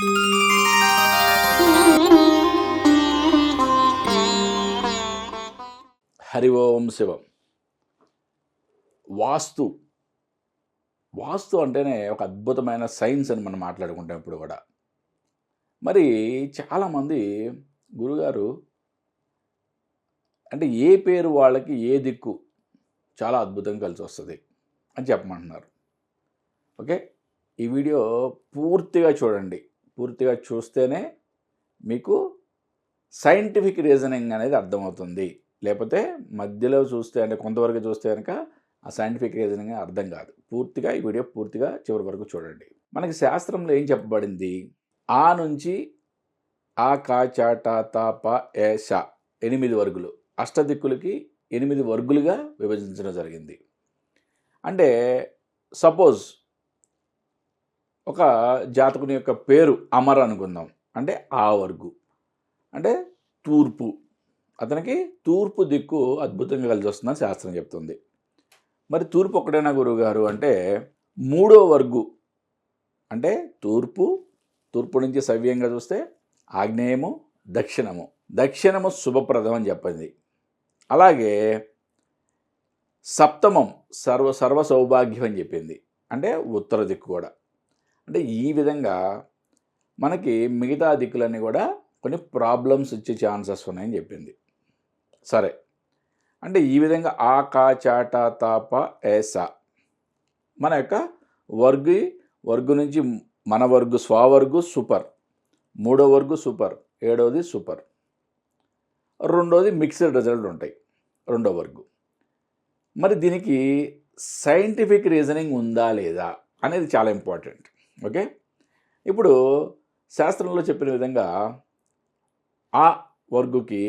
హరి ఓం శివం. వాస్తు. వాస్తు అంటేనే ఒక అద్భుతమైన సైన్స్ అని మనం మాట్లాడుకుంటాం ఇప్పుడు కూడా. మరి చాలామంది గురుగారు అంటే ఏ పేరు వాళ్ళకి ఏ దిక్కు చాలా అద్భుతంగా కలిసి వస్తుంది అని చెప్పమంటున్నారు. ఓకే? ఈ వీడియో పూర్తిగా చూడండి. పూర్తిగా చూస్తేనే మీకు సైంటిఫిక్ రీజనింగ్ అనేది అర్థమవుతుంది. లేకపోతే మధ్యలో చూస్తే అంటే కొంతవరకు చూస్తే కనుక ఆ సైంటిఫిక్ రీజనింగ్ అర్థం కాదు. పూర్తిగా ఈ వీడియో పూర్తిగా చివరి వరకు చూడండి. మనకి శాస్త్రంలో ఏం చెప్పబడింది? ఆ నుంచి ఆ కా చా టా ఏ ఎనిమిది వర్గులు. అష్టదిక్కులకి ఎనిమిది వర్గులుగా విభజించడం జరిగింది. అంటే సపోజ్ ఒక జాతకుని యొక్క పేరు అమర్ అనుకుందాం. అంటే ఆ వర్గు. అంటే తూర్పు. అతనికి తూర్పు దిక్కు అద్భుతంగా కలిసి వస్తుందని శాస్త్రం చెప్తుంది. మరి తూర్పు ఒకటేనా గురువుగారు? అంటే మూడో వర్గు. అంటే తూర్పు తూర్పు నుంచి సవ్యంగా చూస్తే ఆగ్నేయము దక్షిణము. దక్షిణము శుభప్రదం అని చెప్పింది. అలాగే సప్తమం సర్వ సర్వ సౌభాగ్యం అని చెప్పింది. అంటే ఉత్తర దిక్కు కూడా. అంటే ఈ విధంగా మనకి మిగతా దిక్కులన్నీ కూడా కొన్ని ప్రాబ్లమ్స్ వచ్చే ఛాన్సెస్ ఉన్నాయని చెప్పింది. సరే. అంటే ఈ విధంగా ఆ కా చాట తాప ఏసా మన యొక్క వర్గు వర్గు నుంచి మన వర్గు స్వవర్గు సూపర్. మూడో వర్గు సూపర్. ఏడవది సూపర్. రెండోది మిక్స్డ్ రిజల్ట్ ఉంటాయి. రెండో వర్గు. మరి దీనికి సైంటిఫిక్ రీజనింగ్ ఉందా లేదా అనేది చాలా ఇంపార్టెంట్. ఓకే? ఇప్పుడు శాస్త్రంలో చెప్పిన విధంగా ఆ వర్గుకి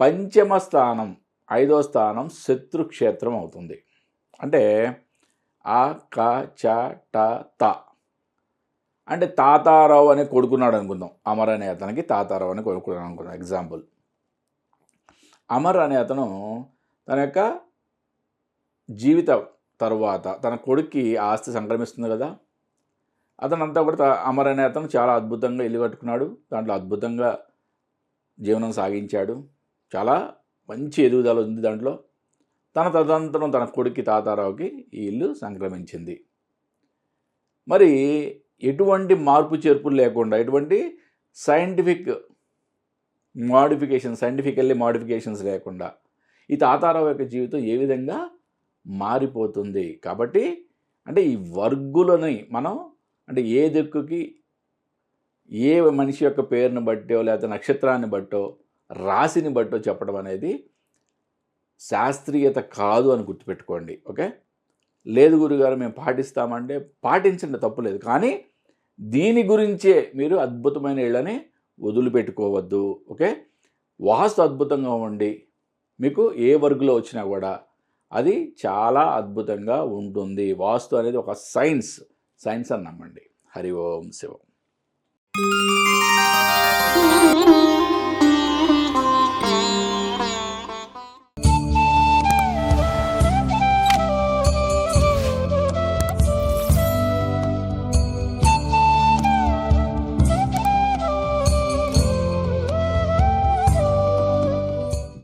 పంచమ స్థానం ఐదో స్థానం శత్రుక్షేత్రం అవుతుంది. అంటే ఆ క చ ట త. అంటే తాతారావు అనే కొడుకున్నాడు అనుకుందాం. అమర్ అనే అతనికి తాతారావు అని కొడుకున్నాడు అనుకుందాం. ఎగ్జాంపుల్ అమర్ అనే అతను తన యొక్క జీవిత తరువాత తన కొడుక్కి ఆస్తి సంక్రమిస్తుంది కదా? అతనంతా కూడా అమర్ అనే అతను చాలా అద్భుతంగా ఇల్లు కట్టుకున్నాడు. దాంట్లో అద్భుతంగా జీవనం సాగించాడు. చాలా మంచి ఎదుగుదల ఉంది దాంట్లో. తన తదనంతరం తన కొడుక్కి తాతారావుకి ఈ ఇల్లు సంక్రమించింది. మరి ఎటువంటి మార్పు చేర్పులు లేకుండా ఎటువంటి సైంటిఫిక్ మాడిఫికేషన్ సైంటిఫికల్లీ మాడిఫికేషన్స్ లేకుండా ఈ తాతారావు యొక్క జీవితం ఏ విధంగా మారిపోతుంది? కాబట్టి అంటే ఈ వర్గులని మనం అంటే ఏ దిక్కుకి ఏ మనిషి యొక్క పేరుని బట్టో లేకపోతే నక్షత్రాన్ని బట్టో రాశిని బట్టో చెప్పడం అనేది శాస్త్రీయత కాదు అని గుర్తుపెట్టుకోండి ఓకే? లేదు గురుగారు మేము పాటిస్తామంటే పాటించండి తప్పులేదు కానీ దీని గురించే మీరు అద్భుతమైన ఇళ్ళని వదిలిపెట్టుకోవద్దు ఓకే? వాస్తు అద్భుతంగా ఉండి మీకు ఏ వర్గులో వచ్చినా కూడా అది చాలా అద్భుతంగా ఉంటుంది. వాస్తు అనేది ఒక సైన్స్. సైన్స్ అని నమ్మండి. హరి ఓం శివం.